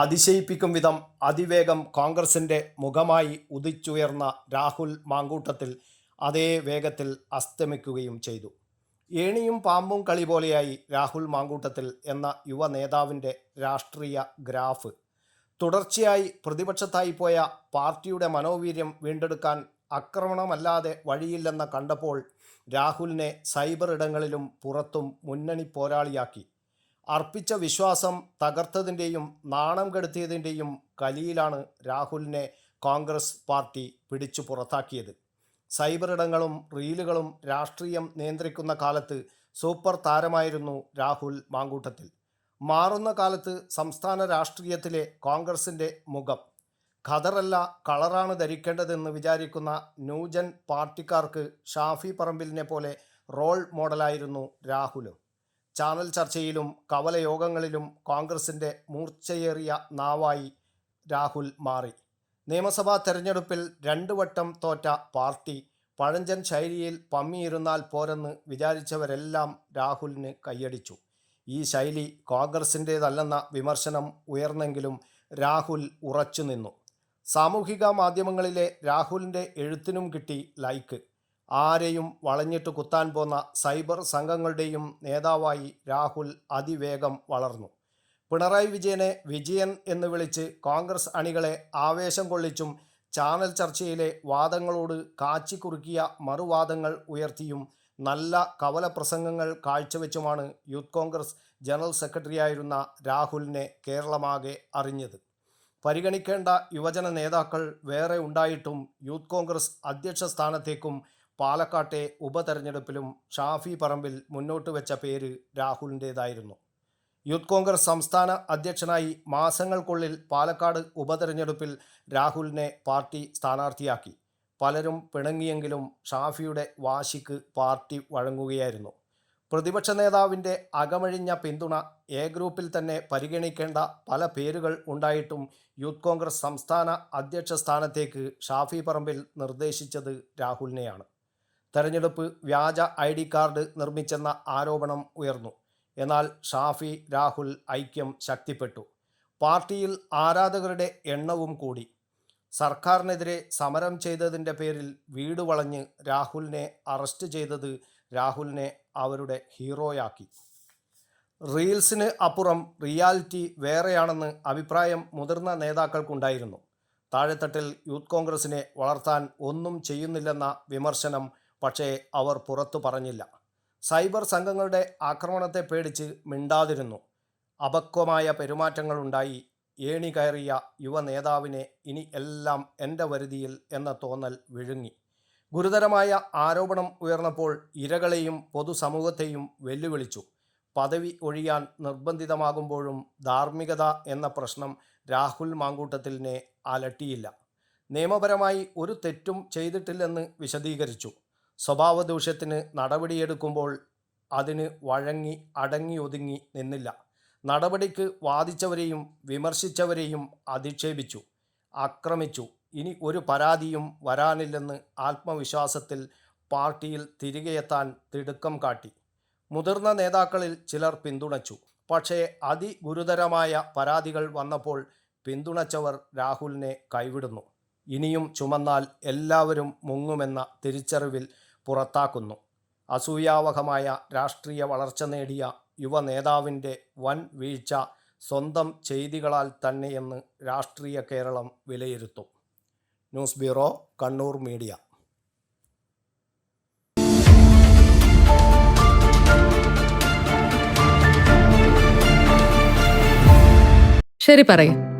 അതിശയിപ്പിക്കും വിധം അതിവേഗം കോൺഗ്രസിന്റെ മുഖമായി ഉദിച്ചുയർന്ന രാഹുൽ മാങ്കൂട്ടത്തിൽ അതേ വേഗത്തിൽ അസ്തമിക്കുകയും ചെയ്തു. ഏണിയും പാമ്പും കളി പോലെയായി രാഹുൽ മാങ്കൂട്ടത്തിൽ എന്ന യുവ നേതാവിന്റെ രാഷ്ട്രീയ ഗ്രാഫ്. തുടർച്ചയായി പ്രതിപക്ഷത്തായി പോയ പാർട്ടിയുടെ മനോവീര്യം വീണ്ടെടുക്കാൻ ആക്രമണമല്ലാതെ വഴിയില്ലെന്ന് കണ്ടപ്പോൾ രാഹുലിനെ സൈബർ ഇടങ്ങളിലും പുറത്തും മുന്നണി പോരാളിയാക്കി. അർപ്പിച്ച വിശ്വാസം തകർത്തതിന്റെയും നാണം കെടുത്തിയതിന്റെയും കലിയിലാണ് രാഹുലിനെ കോൺഗ്രസ് പാർട്ടി പിടിച്ചു പുറത്താക്കിയത്. സൈബർ ഇടങ്ങളും റീലുകളും രാഷ്ട്രീയം നിയന്ത്രിക്കുന്ന കാലത്ത് സൂപ്പർ താരമായിരുന്നു രാഹുൽ മാങ്കൂട്ടത്തിൽ. മാറുന്ന കാലത്ത് സംസ്ഥാന രാഷ്ട്രീയത്തിലെ കോൺഗ്രസിന്റെ മുഖം. ഖദറല്ല കളറാണ് ധരിക്കേണ്ടതെന്ന് വിചാരിക്കുന്ന ന്യൂജൻ പാർട്ടിക്കാർക്ക് ഷാഫി പറമ്പിലിനെ പോലെ റോൾ മോഡലായിരുന്നു രാഹുലും. ചാനൽ ചർച്ചയിലും കവലയോഗങ്ങളിലും കോൺഗ്രസിന്റെ മൂർച്ചയേറിയ നാവായി രാഹുൽ മാറി. നിയമസഭാ തെരഞ്ഞെടുപ്പിൽ രണ്ടു വട്ടം തോറ്റ പാർട്ടി പഴഞ്ചൻ ശൈലിയിൽ പമ്മിയിരുന്നാൽ പോരെന്ന് വിചാരിച്ചവരെല്ലാം രാഹുലിന് കൈയടിച്ചു. ഈ ശൈലി കോൺഗ്രസിന്റേതല്ലെന്ന വിമർശനം ഉയർന്നെങ്കിലും രാഹുൽ ഉറച്ചു നിന്നു സാമൂഹിക മാധ്യമങ്ങളിലെ രാഹുലിന്റെ എഴുത്തിനും കിട്ടി ലൈക്ക്. ആരെയും വളഞ്ഞിട്ട് കുത്താൻ പോന്ന സൈബർ സംഘങ്ങളുടെയും നേതാവായി രാഹുൽ അതിവേഗം വളർന്നു. പിണറായി വിജയനെ വിജയൻ എന്ന് വിളിച്ച് കോൺഗ്രസ് അണികളെ ആവേശം കൊള്ളിച്ചും ചാനൽ ചർച്ചയിലെ വാദങ്ങളോട് കാച്ചിക്കുറുക്കിയ മറുവാദങ്ങൾ ഉയർത്തിയും നല്ല കവല പ്രസംഗങ്ങൾ കാഴ്ചവെച്ചുമാണ് യൂത്ത് കോൺഗ്രസ് ജനറൽ സെക്രട്ടറിയായിരുന്ന രാഹുലിനെ കേരളമാകെ അറിഞ്ഞത്. പരിഗണിക്കേണ്ട യുവജന നേതാക്കൾ വേറെ ഉണ്ടായിട്ടും യൂത്ത് കോൺഗ്രസ് അധ്യക്ഷ സ്ഥാനത്തേക്കും പാലക്കാട്ടെ ഉപതെരഞ്ഞെടുപ്പിലും ഷാഫി പറമ്പിൽ മുന്നോട്ട് വെച്ച പേര് രാഹുലിന്റേതായിരുന്നു. യൂത്ത് കോൺഗ്രസ് സംസ്ഥാന അധ്യക്ഷനായി മാസങ്ങൾക്കുള്ളിൽ പാലക്കാട് ഉപതെരഞ്ഞെടുപ്പിൽ രാഹുലിനെ പാർട്ടി സ്ഥാനാർത്ഥിയാക്കി. പലരും പിണങ്ങിയെങ്കിലും ഷാഫിയുടെ വാശിക്ക് പാർട്ടി വഴങ്ങുകയായിരുന്നു. പ്രതിപക്ഷ നേതാവിന്റെ അകമഴിഞ്ഞ പിന്തുണ എ ഗ്രൂപ്പിൽ തന്നെ പരിഗണിക്കേണ്ട പല പേരുകൾ ഉണ്ടായിട്ടും യൂത്ത് കോൺഗ്രസ് സംസ്ഥാന അധ്യക്ഷ സ്ഥാനത്തേക്ക് ഷാഫി പറമ്പിൽ നിർദ്ദേശിച്ചത് രാഹുലിനെയാണ്. തെരഞ്ഞെടുപ്പ് വ്യാജ ഐ ഡി കാർഡ് നിർമ്മിച്ചെന്ന ആരോപണം ഉയർന്നു. എന്നാൽ ഷാഫി രാഹുൽ ഐക്യം ശക്തിപ്പെട്ടു. പാർട്ടിയിൽ ആരാധകരുടെ എണ്ണവും കൂടി. സർക്കാരിനെതിരെ സമരം ചെയ്തതിന്റെ പേരിൽ വീട് വളഞ്ഞ് രാഹുലിനെ അറസ്റ്റ് ചെയ്തത് രാഹുലിനെ അവരുടെ ഹീറോയാക്കി. റീൽസിന് അപ്പുറം റിയാലിറ്റി വേറെയാണെന്ന് അഭിപ്രായം മുതിർന്ന നേതാക്കൾക്കുണ്ടായിരുന്നു. താഴെത്തട്ടിൽ യൂത്ത് കോൺഗ്രസിനെ വളർത്താൻ ഒന്നും ചെയ്യുന്നില്ലെന്ന വിമർശനം പക്ഷേ അവർ പുറത്തു പറഞ്ഞില്ല. സൈബർ സംഘങ്ങളുടെ ആക്രമണത്തെ പേടിച്ച് മിണ്ടാതിരുന്നു. അപക്വമായ പെരുമാറ്റങ്ങളുണ്ടായി ഏണി കയറിയ യുവ നേതാവിനെ ഇനി എല്ലാം എന്റെ വരുതിയിൽ എന്ന തോന്നൽ വിഴുങ്ങി. ഗുരുതരമായ ആരോപണം ഉയർന്നപ്പോൾ ഇരകളെയും പൊതുസമൂഹത്തെയും വെല്ലുവിളിച്ചു. പദവി ഒഴിയാൻ നിർബന്ധിതമാകുമ്പോഴും ധാർമ്മികത എന്ന പ്രശ്നം രാഹുൽ മാങ്കൂട്ടത്തിലിനെ അലട്ടിയില്ല. നിയമപരമായി ഒരു തെറ്റും ചെയ്തിട്ടില്ലെന്ന് വിശദീകരിച്ചു. സ്വഭാവ ദൂഷ്യത്തിന് നടപടിയെടുക്കുമ്പോൾ അതിന് വഴങ്ങി അടങ്ങി ഒതുങ്ങി നിന്നില്ല. നടപടിക്ക് വാദിച്ചവരെയും വിമർശിച്ചവരെയും അധിക്ഷേപിച്ചു ആക്രമിച്ചു. ഇനി ഒരു പരാതിയും വരാനില്ലെന്ന് ആത്മവിശ്വാസത്തിൽ പാർട്ടിയിൽ തിരികെയെത്താൻ തിടുക്കം കാട്ടി. മുതിർന്ന നേതാക്കളിൽ ചിലർ പിന്തുണച്ചു. പക്ഷേ അതിഗുരുതരമായ പരാതികൾ വന്നപ്പോൾ പിന്തുണച്ചവർ രാഹുലിനെ കൈവിടുന്നു. ഇനിയും ചുമന്നാൽ എല്ലാവരും മുങ്ങുമെന്ന തിരിച്ചറിവിൽ പുറത്താക്കുന്നു. അസൂയാവഹമായ രാഷ്ട്രീയ വളർച്ച നേടിയ യുവ നേതാവിന്റെ വൻ വീഴ്ച സ്വന്തം ചെയ്തികളാൽ തന്നെയെന്ന് രാഷ്ട്രീയ കേരളം വിലയിരുത്തും. News bureau Kannur media. ശരി പറയ്.